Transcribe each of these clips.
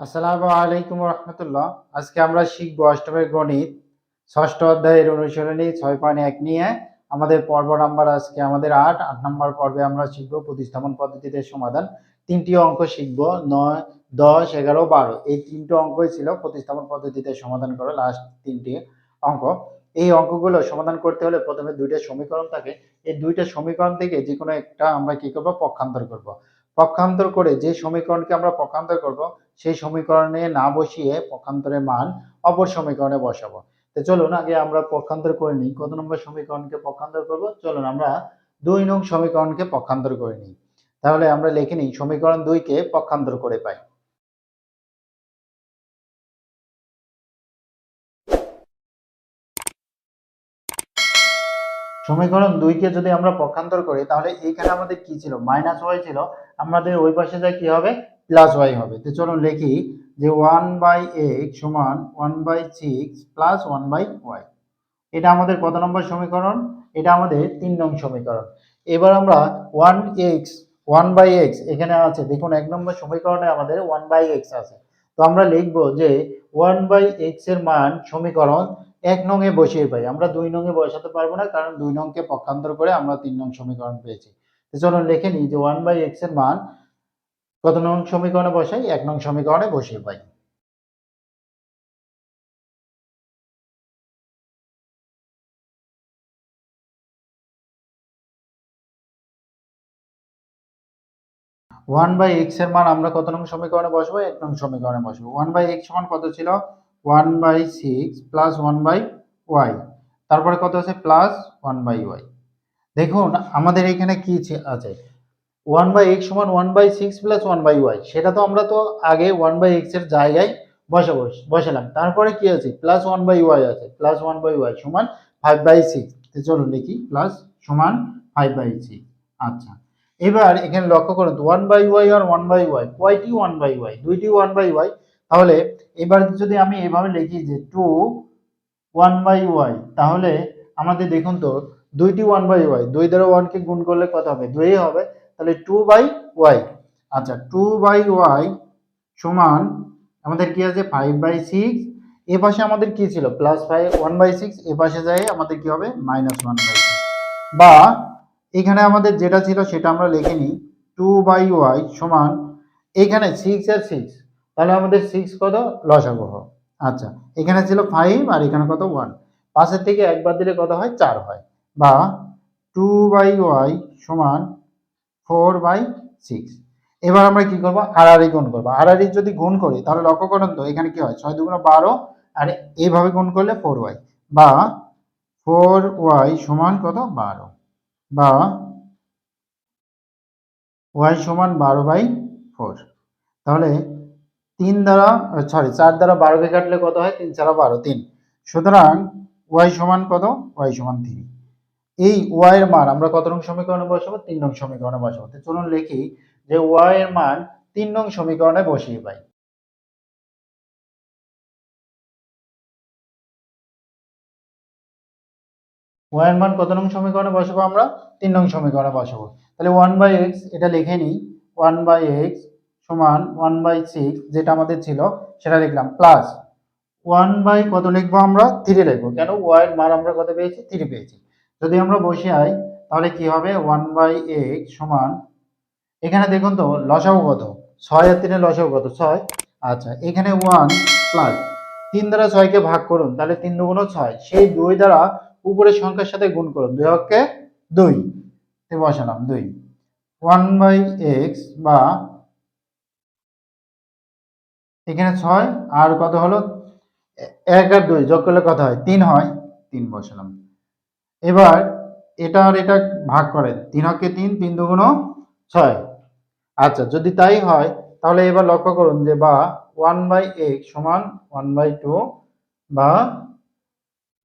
আসসালামু আলাইকুম রহমতুল্লাহ। আজকে আমরা শিখব অষ্টমের গণিত, ষষ্ঠ অধ্যায়ের অনুসরণী ছয় পয়েন্ট এক নিয়ে আমাদের পর্ব নাম্বার আজকে আমাদের আট আট নম্বর পর্বে আমরা শিখব প্রতিস্থাপন পদ্ধতিতে সমাধান। তিনটি অঙ্ক শিখব, নয়, দশ, এগারো, বারো। এই তিনটি অঙ্কই ছিল প্রতিস্থাপন পদ্ধতিতে সমাধান করো লাস্ট তিনটি অঙ্ক। এই অঙ্কগুলো সমাধান করতে হলে প্রথমে দুইটা সমীকরণ থাকে। এই দুইটা সমীকরণ থেকে যে কোনো একটা আমরা কি করব? পক্ষান্তর করব। পক্ষান্তর করে যে সমীকরণকে আমরা পক্ষান্তর করব, সেই সমীকরণে না বসিয়ে পক্ষান্তরের মান অপর সমীকরণে বসাবো। তো চলুন আগে আমরা পক্ষান্তর করে নিই। কত নম্বর সমীকরণকে পক্ষান্তর করব? চলুন আমরা দুই নং সমীকরণকে পক্ষান্তর করে নিই। তাহলে আমরা লিখে নিই, সমীকরণ দুইকে পক্ষান্তর করে পাই। সমীকরণ দুইকে যদি আমরা পক্ষান্তর করি, তাহলে এইখানে আমাদের কি ছিল? মাইনাস ওয়াই ছিল। আমাদের ওই পাশে যা কি হবে? প্লাস ওয়াই হবে। তো চলুন লিখি যে ওয়ান বাই এক্স সমান one by six plus one by Y এটা আমাদের কত নম্বর সমীকরণ? এটা আমাদের তিন নং সমীকরণ। এবার আমরা one X one by X এখানে আছে। দেখুন, এক নম্বর সমীকরণে আমাদের ওয়ান বাই এক্স আছে। তো আমরা লিখব যে ওয়ান বাই এক্সের মান সমীকরণ এক নংয়ে বসিয়ে পাই আমরা দুই নংয়ে বসাতে পারব না, কারণ দুই নংকে পক্ষান্তর করে আমরা তিন নং সমীকরণ পেয়েছি। তো চলুন লিখে নিই যে ওয়ান বাই এক্সের মান কত নং সমীকরণে বসাই? এক নং সমীকরণে বসিয়ে পাই। ওয়ান বাই এক্সের মান আমরা কত নং সমীকরণে বসবো? এক নং সমীকরণে বসবো। ওয়ান বাই এক্স সমান কত ছিল? One by six plus one by Y তারপরে কত আছে প্লাস ওয়ান বাই ওয়াই দেখুন আমাদের এখানে কি আছে ওয়ান বাই এক্স সমান one by six plus one by Y সেটা তো আমরা তো আগে ওয়ান বাই এক্সের জায়গায় বসাবো বসালাম তারপরে কি আছে প্লাস ওয়ান বাই ওয়াই আছে প্লাস ওয়ান বাই ওয়াই সমান ফাইভ বাই সিক্স চলুন লিখি প্লাস সমান ফাইভ বাই সিক্স আচ্ছা এবার এখানে লক্ষ্য করুন ওয়ান বাই ওয়াই আর ওয়ান বাই ওয়াই কয়টি ওয়ান বাই ওয়াই দুইটি ওয়ান বাই ওয়াই তাহলে এবার যদি আমি এভাবে লিখি যে টু ওয়ান বাই ওয়াই তাহলে আমাদের দেখুন তো, দুইটি ওয়ান বাই ওয়াই দুই দ্বারা ওয়ানকে গুণ করলে কত হবে? দুই হবে। তাহলে টু বাই ওয়াই আচ্ছা টু বাই ওয়াই সমান আমাদের কি আছে? ফাইভ বাই সিক্স এ পাশে আমাদের কি ছিল? Plus five one by six এ পাশে যায় আমাদের কি হবে? মাইনাস ওয়ান বাই সিক্স বা এখানে আমাদের যেটা ছিল সেটা আমরা লিখে নিই টু বাই ওয়াই সমান, এখানে সিক্স আর সিক্স তাহলে আমাদের সিক্স কত? লসাগু আচ্ছা এখানে ছিল ফাইভ আর এখানে কত? ওয়ান পাশের থেকে একবার দিলে কত হয়? চার হয়। বা টু বাই ওয়াই সমান ফোর বাই সিক্স এবার আমরা কি করব? আড়াআড়ি গুণ করব। আড়াআড়ি যদি গুণ করি, তাহলে লক্ষ্য করেন তো, এখানে কি হয়? ছয় দুগুণ বারো, আর এইভাবে গুণ করলে ফোর ওয়াই বা ফোর ওয়াই সমান কত? বারো। বা ওয়াই সমান বারো বাই ফোর তাহলে তিন দ্বারা সরি চার দ্বারা বারোকে কাটলে কত হয়? তিন চারা বারো, তিন। সুতরাং ওয়াই সমান কত? ওয়াই সমান তিন। এই ওয়াই এর মান আমরা কত নং সমীকরণে বসাবো? তিন নং সমীকরণে বসাবো। তো চলুন লিখি যে ওয়াই এর মান তিন নং সমীকরণে বসিয়ে পাই। ওয়াই এর মান কত নং সমীকরণে বসাবো আমরা? তিন নং সমীকরণে বসাবো। তাহলে ওয়ান বাই এক্স, এটা লিখে নিই। ওয়ান বাই এক্স সমান ওয়ান বাই সিক্স যেটা আমাদের ছিল, সেটা লিখলাম প্লাস ওয়ান বাই কত লিখব আমরা? থ্রি লিখব। কেন? ওয়াই এর মান আমরা কত পেয়েছি? থ্রি পেয়েছি। যদি আমরা বসে আই, তাহলে কি হবে? ওয়ান বাই এক্স সমান, এখানে দেখুন তো, লসাগু কত? ছয় আর তিনে লসাগু কত? ছয়। আচ্ছা এখানে ওয়ান প্লাস তিন দ্বারা ছয়কে ভাগ করুন, তাহলে তিন দুগুণ ছয়, সেই দুই দ্বারা উপরের সংখ্যার সাথে গুণ করুন, দুই হককে দুই। বসালাম, দুই। ওয়ান বাই এক্স বা এখানে ছয়, আর কত হলো? এক আর দুই, যোগ করলে কত হয়? তিন হয়। তিন বসালাম। এবার এটা আর এটা ভাগ করেন তিন হকে তিন তিন দুগুণ ছয়। আচ্ছা যদি তাই হয়, তাহলে এবার লক্ষ্য করুন যে বা ওয়ান বাই এক্স সমান ওয়ান বাই টু বা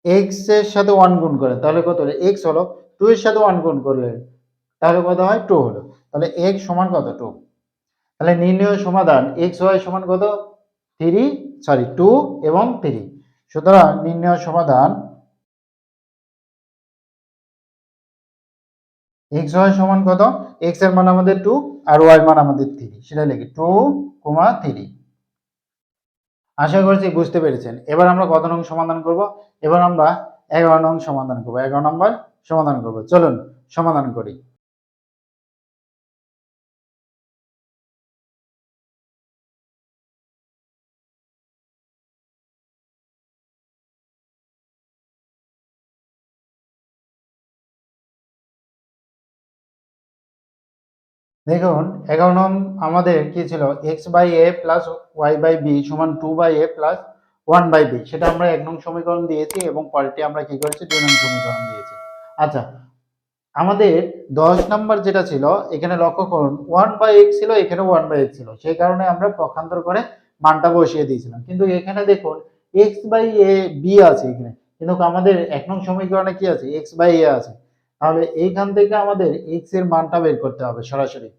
এক্সের সাথে ওয়ান গুণ করেন তাহলে কত হলো? এক্স হলো টু এর সাথে ওয়ান গুণ করলে, তাহলে কত হয়? টু হলো। তাহলে এক্স সমান কত? টু। তাহলে নির্ণয় সমাধান, এক্স ওয়াই সমান কত? থ্রি, সরি, টু এবং থ্রি। সুতরাং নির্ণয় সমাধান এক্স ওয়াই সমান কত? এক্সের মান আমাদের টু আর ওয়াই মান আমাদের থ্রি সেটা লিখি টু কমা থ্রি আশা করছি বুঝতে পেরেছেন। এবার আমরা কত নং সমাধান করব? এবার আমরা এগারো নং সমাধান করব। এগারো নম্বর সমাধান করব। চলুন, সমাধান করি। দেখুন এগারো নং আমাদের কি ছিল? X by a plus y by b সমান two by a plus one by b সেটা আমরা এক নং সমীকরণ দিয়েছি এবং পরেরটি আমরা কি করেছি? দুই নং সমীকরণ দিয়েছি। আচ্ছা আমাদের দশ নাম্বার যেটা ছিল, এখানে লক্ষ্য করুন ওয়ান বাই এক্স ছিল এখানে ওয়ান বাই এক্স ছিল। সেই কারণে আমরা পক্ষান্তর করে মানটা বসিয়ে দিয়েছিলাম। কিন্তু এখানে দেখুন এক্স বাই এ বি আছে এখানে। কিন্তু আমাদের এক নং সমীকরণে কি আছে? এক্স বাই এ আছে। তাহলে এইখান থেকে আমাদের এক্সের মানটা বের করতে হবে সরাসরি।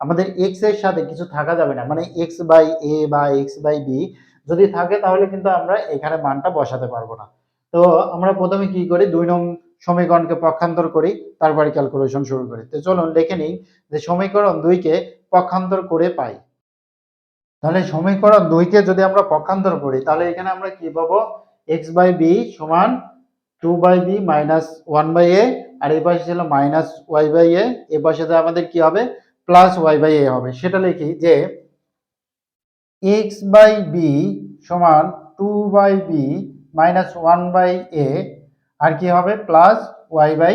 আমাদের এক্সের সাথে কিছু থাকা যাবে না মানে এক্স বাই এ বা এক্স বাই বি যদি থাকে তাহলে কিন্তু আমরা এখানে মানটা বসাতে পারব না। তো আমরা প্রথমে কি করি? দুই নং সমীকরণকে পক্ষান্তর করি, তারপরে ক্যালকুলেশন শুরু করি। তো চলুন লিখে নিই যে সমীকরণ দুইকে পক্ষান্তর করে পাই। তাহলে সমীকরণ দুইকে যদি আমরা পক্ষান্তর করি, তাহলে এখানে আমরা কি পাবো? এক্স বাই বি সমান two by b minus one by a আর এই পাশে ছিল মাইনাস ওয়াই বাই এ এ পাশে আমাদের কি হবে? প্লাস ওয়াই বাই এ হবে। সেটা লিখি যে এক্স বাই বি সমান two by b minus one by a আর কি হবে? প্লাস ওয়াই বাই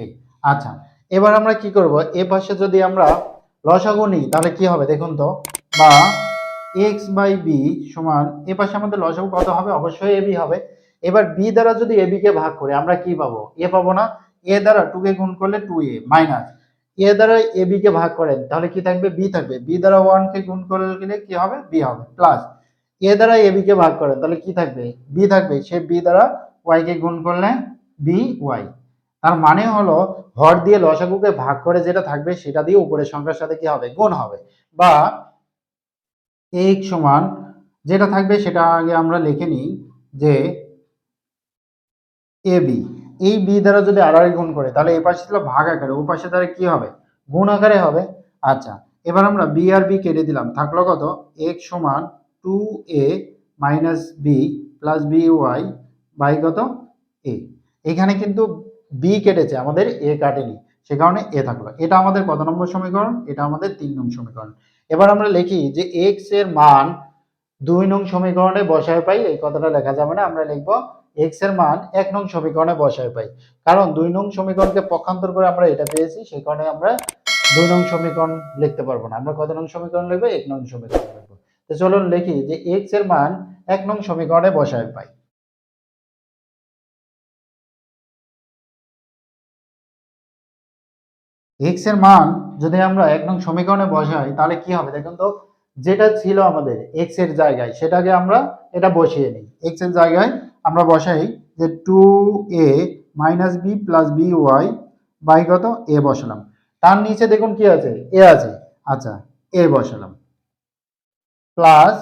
এ আচ্ছা এবার আমরা কি করব? এ পাশে যদি আমরা লসাগু নিই, তাহলে কি হবে দেখুন তো? বা এক্স বাই বি সমান, এ পাশে আমাদের লসাগু কত হবে? অবশ্যই এবি হবে। এবার বি দ্বারা যদি এবি কে ভাগ করি, আমরা কি পাবো? এ পাবো না। এ দ্বারা টু কে গুণ করলে টু এ, মাইনাস। এ দ্বারা এ বি কে ভাগ করেন, তাহলে কি থাকবে? বি থাকবে। বি দ্বারা ওয়ান কে গুণ করলে কি হবে? বি হবে প্লাস এ দ্বারা এ বি কে ভাগ করেন, তাহলে কি থাকবে? বি থাকবে। সে বি দ্বারা ওয়াই কে গুণ করলে বি ওয়াই। তার মানে হলো হর দিয়ে লসাগুকে ভাগ করে যেটা থাকবে, সেটা দিয়ে উপরের সংখ্যার সাথে কি হবে? গুণ হবে। বা এক সমান যেটা থাকবে, সেটা আগে আমরা লিখে নিই যে এ বি। এই বি দ্বারা যদি আর গুণ করে, তাহলে এই পাশে ছিল ভাগ আকারে, ও পাশে তাহলে কি হবে? গুণ আকারে হবে। আচ্ছা এবার আমরা বি আর বি কেটে দিলাম। থাকল কত? এক সমান two a minus b plus b y by কত? এ। এখানে কিন্তু বি কেটেছে, আমাদের এ কাটেনি। সে কারণে এ থাকল। এটা আমাদের কত নম্বর সমীকরণ? এটা আমাদের তিন নং সমীকরণ। এবার আমরা লিখি যে এক্সের মান দুই নং সমীকরণে বসায় পাই এই কথাটা লেখা যাবে না, আমরা লিখব এক্সের মান এক নং সমীকরণে বসায় পাই। কারণ দুই নং সমীকরণকে পক্ষান্তর করে আমরা এটা পেয়েছি, সেই কারণে আমরা দুই নং সমীকরণ লিখতে পারব না। আমরা কত নং সমীকরণ লিখব? এক নং সমীকরণ লিখব। তো চলুন লিখি যে এক্সের মান এক নং সমীকরণে বসায় পাই। এক্সের মান যদি আমরা এক নং সমীকরণে বসাই, তাহলে কি হবে? দেখুন তো, যেটা ছিল আমাদের এক্সের জায়গায়, সেটাকে আমরা, এটা বসিয়ে নিই। এক্সের জায়গায় আমরা বসাই যে two a minus b plus b y by কত? এ বসালাম। তার নিচে দেখুন কি আছে? এ আছে। আচ্ছা এ বসালাম। প্লাস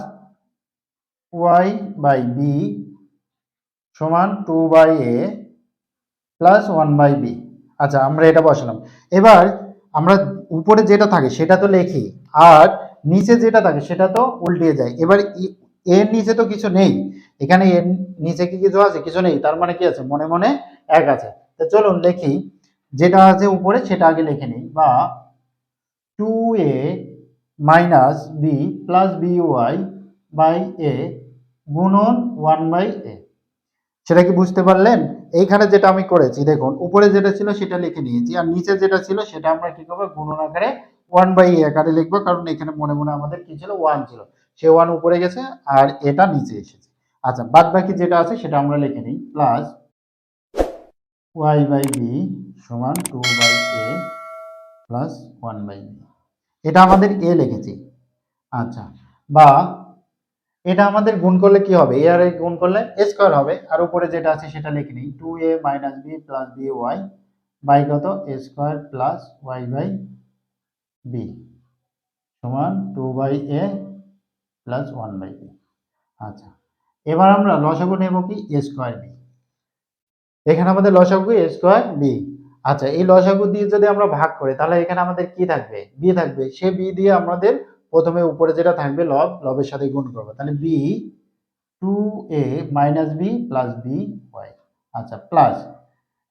ওয়াই বাই বি সমান two by a plus one by b আচ্ছা আমরা এটা বসালাম। এবার আমরা উপরে যেটা থাকে সেটা তো লেখি, আর নিচে যেটা থাকে সেটা তো উল্টিয়ে যায়। এবার এর নিচে তো কিছু নেই। এখানে এর নিচে কি কিছু আছে? কিছু নেই। তার মানে কি আছে? মনে মনে এক আছে। তো চলুন লিখি যেটা আছে উপরে সেটা আগে লিখে নিই। বা two a minus b plus b y by a গুণন ওয়ান বাই এ সেটা কি বুঝতে পারলেন? এইখানে যেটা আমি করেছি, দেখুন, উপরে যেটা ছিল সেটা লিখে নিয়েছি, আর নিচে যেটা ছিল সেটা আমরা কি করব? গুণন আকারে ওয়ান বাই এ আকারে লিখব, কারণ এখানে মনে মনে আমাদের কি ছিল? ওয়ান ছিল। সে ওয়ান উপরে গেছে আর এটা নিচে এসেছে। আচ্ছা বাদ বাকি যেটা আছে সেটা আমরা লিখে নিই। প্লাস ওয়াই বাই বি সমান two by a plus one by b এটা আমাদের এ লিখেছি। আচ্ছা বা এটা আমাদের গুণ করলে কি হবে? এ আর গুণ করলে এ স্কোয়ার হবে। আর উপরে যেটা আছে সেটা লিখে নিই। Two a minus b plus b y by কত? A square plus y by b সমান two by a plus one by b আচ্ছা এবার আমরা লসাগু নেব কি? এ স্কোয়ার বি এখানে আমাদের লসাগু এ স্কোয়ার বি আচ্ছা এই লসাগু দিয়ে যদি আমরা ভাগ করি, তাহলে এখানে আমাদের কি থাকবে? বি থাকবে। সে বি দিয়ে আমাদের প্রথমে উপরে যেটা থাকবে লব লবের সাথে গুণ করব। তাহলে b two a minus b plus b y আচ্ছা প্লাস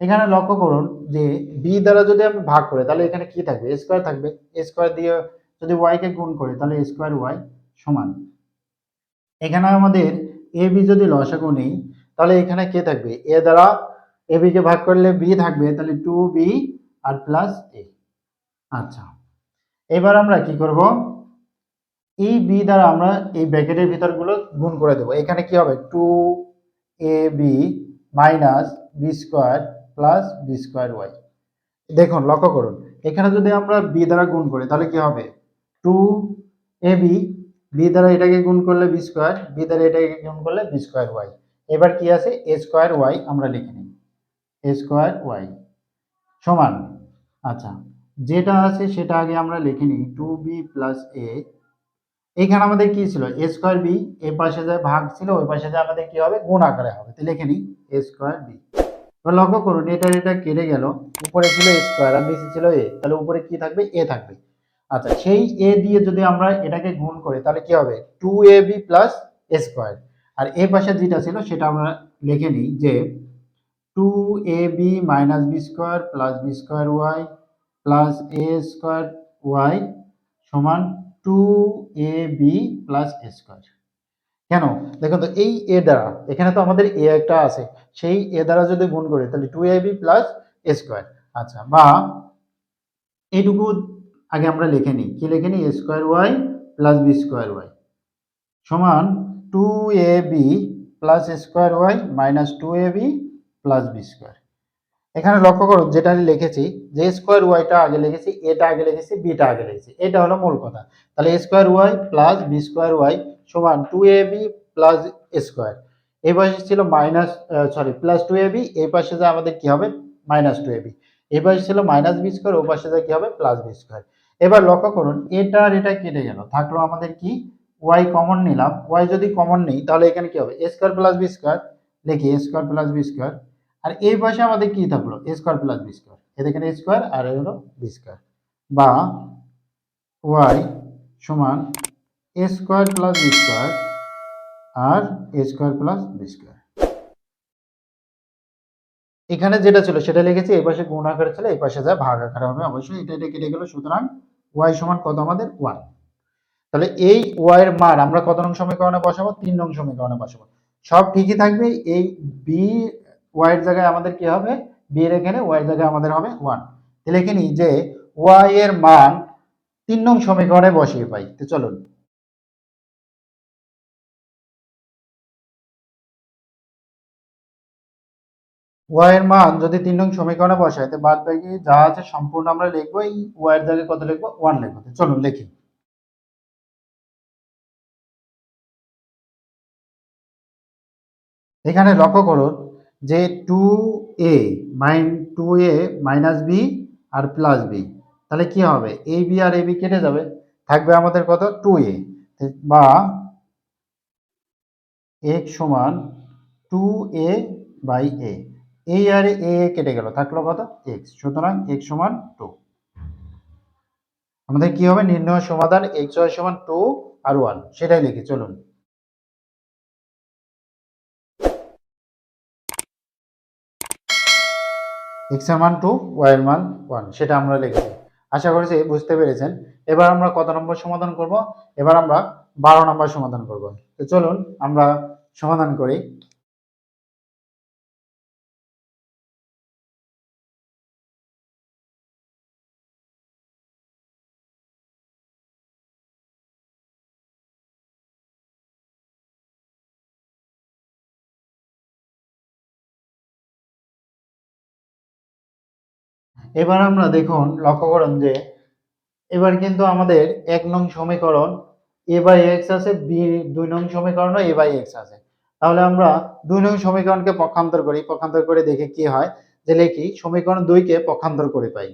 এখানে লক্ষ্য করুন যে বি দ্বারা যদি আমি ভাগ করি, তাহলে এখানে কি থাকবে? স্কোয়ার থাকবে। স্কোয়ার দিয়ে যদি ওয়াইকে গুণ করি, তাহলে স্কোয়ার ওয়াই সমান। এখানে আমাদের এ বি যদি লসাগু নেই, তাহলে এখানে কে থাকবে? এ দ্বারা এ বি কে ভাগ করলে বি থাকবে, তাহলে টু বি আর প্লাস এ আচ্ছা এবার আমরা কি করব? এই বি দ্বারা আমরা এই ব্র্যাকেটের ভিতরগুলো গুণ করে দেবো। এখানে কি হবে? Two a b minus b square plus b square y দেখুন, লক্ষ্য করুন। এখানে যদি আমরা বি দ্বারা গুণ করি, তাহলে কি হবে? টু এ বি বি দ্বারা এটাকে গুণ করলে বি স্কোয়ার বি দ্বারা এটাকে গুণ করলে বি স্কোয়ার ওয়াই এবার কি আছে? এ স্কোয়ার ওয়াই আমরা লিখে নিই। এ স্কোয়ার ওয়াই সমান। আচ্ছা যেটা আছে সেটা আগে আমরা লিখে নিই। টু বি প্লাস এ এখানে আমাদের কি ছিল? এ স্কোয়ার বি এ পাশে যে ভাগ ছিল, ওই পাশে যে আমাদের কি হবে? গুণ আকারে হবে। তো লিখে নিই। এ স্কোয়ার বি এবার লক্ষ্য করুন, এটা এটা কেটে গেল। উপরে ছিল এ স্কোয়ার আর নিচে ছিল এ তাহলে উপরে কি থাকবে? এ থাকবে। আচ্ছা সেই এ দিয়ে যদি আমরা এটাকে গুণ করি, তাহলে কি হবে? Two a b plus a square আর এ পাশে যেটা ছিল, সেটা আমরা লিখে নিই যে two a b minus b square plus b square y plus a square y সমান two a b plus a square কেন? দেখুন তো, এই এ দ্বারা, এখানে তো আমাদের এ একটা আছে, সেই এ দ্বারা যদি গুণ করি, তাহলে two a b plus a square আচ্ছা বা এইটুকু আগে আমরা লিখে নিই। কি লিখে নিই? A square y plus b square y সমান two a b plus square y minus two a b plus b square এখানে লক্ষ্য করো, যেটা আমি লিখেছি, যে স্কোয়ার ওয়াইটা আগে লিখেছি এটা আগে লিখেছি বিটা আগে লিখেছি, এটা হলো মূল কথা। তাহলে square y plus b square y সমান two a b plus square এই পাশে ছিল minus sorry plus two a b এই পাশে যে আমাদের কি হবে? মাইনাস টু এ বি এই পাশে ছিল মাইনাস বি স্কোয়ার ও পাশে যে কি হবে? প্লাস বি স্কোয়ার এবার লক্ষ্য করুন, এটা আর এটা কেটে গেল। থাকল আমাদের কি? ওয়াই কমন নিলাম। ওয়াই যদি কমন নেই, তাহলে এখানে কি হবে? A square plus b square লিখি a square plus b square আর এই পাশে আমাদের কি থাকল? A square plus b square এ দেখেন এ স্কোয়ার আর এ হলো বি স্কোয়ার বা ওয়াই সমান a square plus b square R a square plus b square এখানে যেটা ছিল, সেটা লিখেছি, এই পাশে গুণ আকারে ছিল, এই পাশে যা ভাগ আকারে হবে, অবশ্যই এটা এটা কেটে গেল। সুতরাং ওয়াই সমান কত আমাদের? ওয়ান তাহলে এই ওয়াই এর মান আমরা কত নং সমীকরণে বসাবো? তিন নং সমীকরণে বসাবো। সব ঠিকই থাকবে। এই বি ওয়াই এর জায়গায় আমাদের কি হবে? বি এর এখানে ওয়াই এর জায়গায় আমাদের হবে ওয়ান লিখে নিই যে ওয়াই এর মান তিন নং সমীকরণে বসিয়ে পাই। তো চলুন। ওয়াই এর মান যদি তিন নং সমীকরণে বসাই, তো বাদ বাকি যা আছে সম্পূর্ণ আমরা লিখব, এই ওয়াই এর জায়গায় কত লিখব? ওয়ান লিখব। চলুন লিখি। এখানে লক্ষ্য করুন যে two a minus two a minus b R plus b তাহলে কি হবে? A B R A B কেটে যাবে। থাকবে আমাদের কত? টু এ বা এক সমান টু এ বাই এ এই আর এ কেটে গেল। থাকল কত? এক্স সুতরাং এক্স সমান টু আমাদের কি হবে? নির্ণয় সমাধান এক্স ওয়াই সমান টু আর ওয়ান সেটাই লিখি, চলুন। এক্সের মান টু ওয়াই এর মান ওয়ান সেটা আমরা লিখেছি। আশা করছি বুঝতে পেরেছেন। এবার আমরা কত নম্বর সমাধান করব? এবার আমরা বারো নম্বর সমাধান করব। তো চলুন, আমরা সমাধান করি। এবার আমরা দেখুন, লক্ষ্য করুন যে, এবার কিন্তু আমাদের এক নং সমীকরণ এ বাই এক্স আছে বি দুই নং সমীকরণও এ বাই এক্স আছে। তাহলে আমরা দুই নং সমীকরণকে পক্ষান্তর করি, পক্ষান্তর করে দেখে কি হয়, যে লিখি, সমীকরণ দুইকে পক্ষান্তর করে পাই।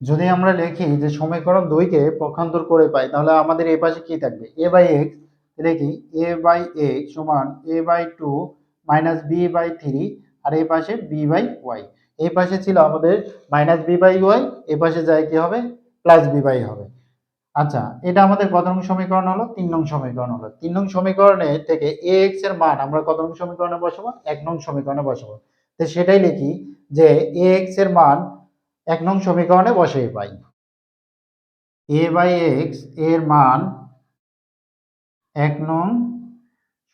যদি আমরা লিখি যে সমীকরণ দুইকে পক্ষান্তর করে পাই, তাহলে আমাদের এই পাশে কি থাকবে? এ বাই এক্স দেখি এ বাই এক্স সমান a by two minus b by three আর এই পাশে বি বাই ওয়াই এই পাশে ছিল আমাদের মাইনাস বি বাই ওয়াই এই পাশে যায় কি হবে? প্লাস বি বাই হবে। আচ্ছা এটা আমাদের কত নং সমীকরণ হলো? তিন নং সমীকরণ হলো। তিন নং সমীকরণে থেকে এ এক্সের মান আমরা কত নং সমীকরণে বসাবো? এক নং সমীকরণে বসাবো। তো সেটাই লিখি যে এ এক্সের মান এক নং সমীকরণে বসিয়ে পাই। এ বাই এক্সের মান এক নং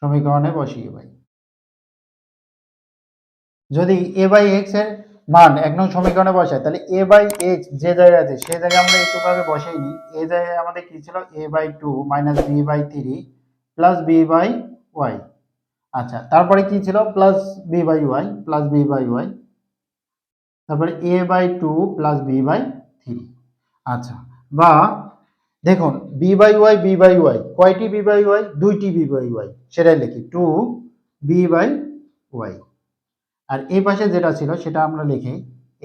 সমীকরণে বসিয়ে পাই যদি এ বাই এক্সের মান এক নং সমীকরণে বসাই, তাহলে এ বাই এক্স যে জায়গায় আছে, সে জায়গায় আমরা একটু ভাবে বসাই নি এই জায়গায় আমাদের কি ছিল? A by two minus b by three plus b by y আচ্ছা তারপরে কি ছিল? Plus b by y plus b by y তারপরে a by two plus b by three আচ্ছা বা দেখুন b by y b by y কয়টি b by Y দুইটি বি বাই ওয়াই সেটাই লিখি। টু বি বাই ওয়াই আর এই পাশে যেটা ছিল, সেটা আমরা লিখি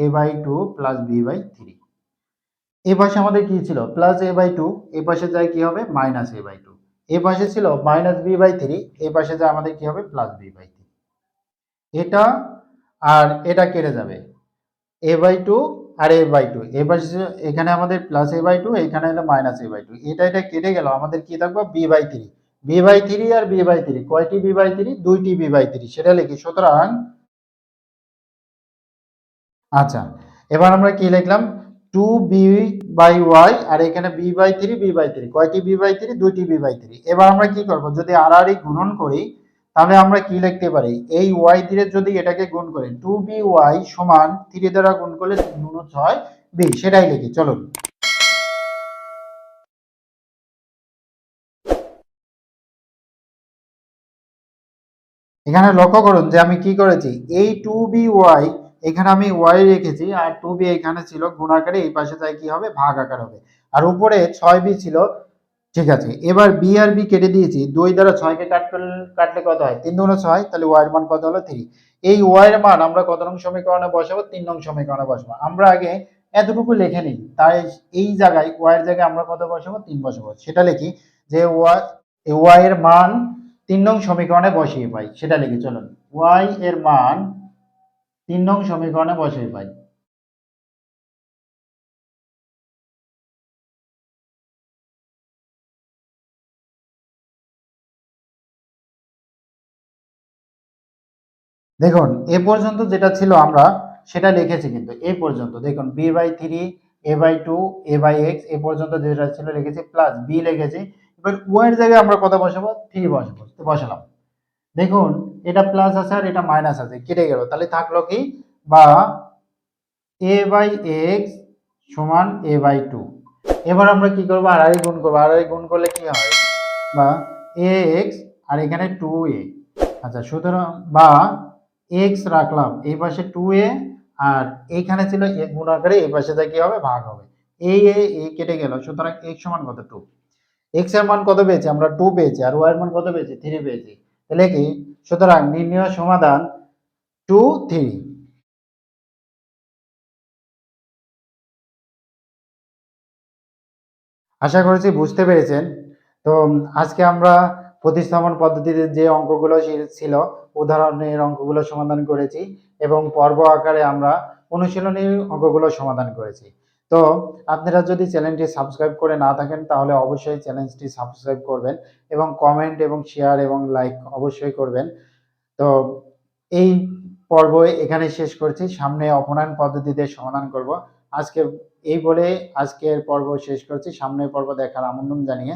a by two plus b by three এই পাশে আমাদের কি ছিল? প্লাস এ বাই টু এই পাশে যায় কি হবে? মাইনাস এ বাই টু এই পাশে ছিল মাইনাস বি বাই থ্রি এই পাশে যায় আমাদের কি হবে? প্লাস বি বাই থ্রি এটা আর এটা কেটে যাবে। এ বাই টু আর এ বাই টু, এ পাশে এখানে আমাদের প্লাস এ বাই টু, এখানে হলো মাইনাস এ বাই টু। এটা এটা কেটে গেল, আমাদের কি থাকবে? B by three b by three R b by three কয়টি বি বাই থ্রি দুইটি বি বাই থ্রি সেটা লিখি। সুতরাং আচ্ছা এবার আমরা কি লিখলাম? টু বি বাই ওয়াই আর এখানে b by three b by three কয়টি বি বাই থ্রি দুইটি বি বাই থ্রি এবার আমরা কি করব? যদি আর গুণন করি তাহলে আমরা কি লিখতে পারি? এই ওয়াই দিয়ে যদি এটাকে গুণ করি টু বি ওয়াই সমান থ্রি দ্বারা গুণ করলে নুন ছয় বি সেটাই লিখি, চলুন। এখানে লক্ষ্য করুন যে আমি কি করেছি? এই টু বি ওয়াই এখানে আমি ওয়াই রেখেছি, আর টু বি এখানে ছিল গুণ আকারে, এই পাশে তাই কি হবে? ভাগ আকার হবে। আর উপরে ছয় বি ছিল ঠিক আছে, এবার বি আর বি কেটে দিয়েছি, দুই দ্বারা ছয়কে কাট কাটলে কত হয়? তিন দুগুণ ছয়, তাহলে ওয়াই এর মান কত হলো? থ্রি এই ওয়াই এর মান আমরা কত নং সমীকরণে বসাবো? তিন নং সমীকরণে বসাবো। আমরা আগে এতটুকু লিখে নিই, তাই এই জায়গায় ওয়াই এর জায়গায় আমরা কত বসাবো? তিন বসাবো। সেটা লিখি যে ওয়াই ওয়াই এর মান তিন নং সমীকরণে বসিয়ে পাই। সেটা লিখি, চলুন। ওয়াই এর মান তিন নং সমীকরণে বসিয়ে পাই। দেখুন, এ পর্যন্ত যেটা ছিল আমরা সেটা লিখেছি কিন্তু, এ পর্যন্ত। দেখুন b by three a by two a by x এ পর্যন্ত যেটা ছিল লিখেছি প্লাস বি লিখেছি। এবার ওয়াই এর জায়গায় আমরা কত বসাবো? থ্রি বসাবো, বসালাম। দেখুন, এটা প্লাস আছে আর এটা মাইনাস আছে, কেটে গেল। তাহলে থাকল কি? বা এ বাই এক্স সমান এ বাই টু এবার আমরা কি করব? আর আই গুণ করব। আর আই গুণ করলে কি হয়? বা এ এক্স আর এখানে টু এ আচ্ছা সুতরাং বা এক্স রাখলাম, এই পাশে টু এ আর এইখানে ছিল এ গুণ আকারে এই পাশে কি হবে? ভাগ হবে। এই এ এই কেটে গেল, সুতরাং এক্স সমান কত? টু এক্সের মান কত পেয়েছি? আমরা টু পেয়েছি, আর ওয়াই এর মান কত পেয়েছি? থ্রি পেয়েছি। তাহলে কি? সুতরাং নির্ণয় সমাধান টু থ্রি আশা করছি বুঝতে পেরেছেন। তো আজকে আমরা প্রতিস্থাপন পদ্ধতিতে যে অঙ্কগুলো ছিল উদাহরণের অঙ্কগুলো সমাধান করেছি এবং পর্ব আকারে আমরা অনুশীলনী অঙ্কগুলো সমাধান করেছি। তো আপনারা যদি চ্যানেলটি সাবস্ক্রাইব করে না থাকেন, তাহলে অবশ্যই চ্যানেলটি সাবস্ক্রাইব করবেন এবং কমেন্ট এবং শেয়ার এবং লাইক অবশ্যই করবেন। তো এই পর্ব এখানে শেষ করছি। সামনে অপনয়ন পদ্ধতিতে সমাধান করব। আজকে এই বলে আজকের পর্ব শেষ করছি। সামনের পর্ব দেখার আমন্ত্রণ জানিয়ে